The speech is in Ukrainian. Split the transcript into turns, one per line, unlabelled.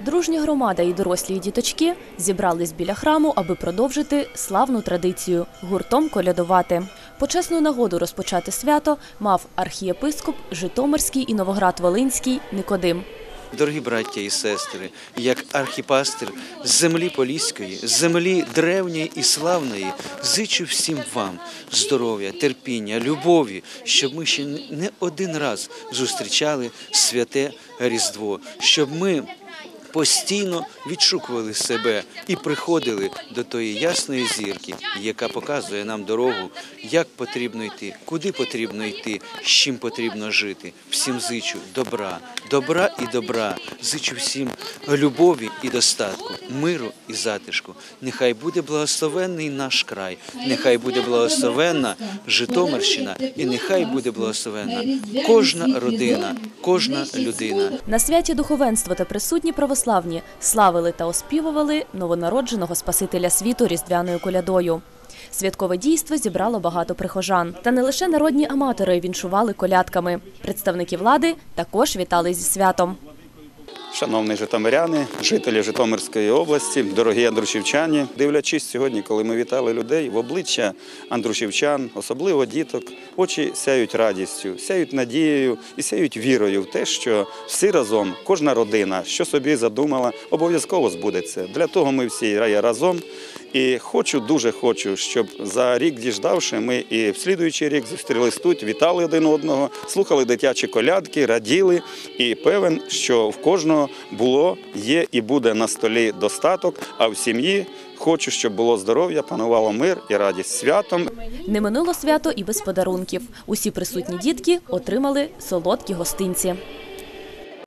Дружня громада і дорослі і діточки зібрались біля храму, аби продовжити славну традицію гуртом колядувати. Почесну нагоду розпочати свято мав архієпископ Житомирський і Новоград-Волинський Никодим.
Дорогі браття і сестри, як архіпастир землі Поліської, землі древньої і славної, зичу всім вам здоров'я, терпіння, любові, щоб ми ще не один раз зустрічали святе Різдво, щоб ми постійно відшукували себе і приходили до тої ясної зірки, яка показує нам дорогу, як потрібно йти, куди потрібно йти, з чим потрібно жити. Всім зичу добра, добра і добра. Зичу всім любові і достатку, миру і затишку. Нехай буде благословенний наш край, нехай буде благословенна Житомирщина, і нехай буде благословенна кожна родина, кожна людина.
На святі духовенство та присутні православні славили та оспівували новонародженого Спасителя світу різдвяною колядою. Святкове дійство зібрало багато прихожан. Та не лише народні аматори віншували колядками. Представники влади також вітали зі святом.
Шановні житомиряни, жителі Житомирської області, дорогі андрушівчані, дивлячись сьогодні, коли ми вітали людей в обличчя андрушівчан, особливо діток, очі сяють радістю, сяють надією і сяють вірою в те, що всі разом, кожна родина, що собі задумала, обов'язково збудеться. Для того ми всі разом. І хочу, дуже хочу, щоб за рік діждавши, ми і в слідуючий рік зустрілись тут, вітали один одного, слухали дитячі колядки, раділи. І певен, що в кожного було, є і буде на столі достаток. А в сім'ї хочу, щоб було здоров'я, панувало мир і радість святом.
Не минуло свято і без подарунків. Усі присутні дітки отримали солодкі гостинці.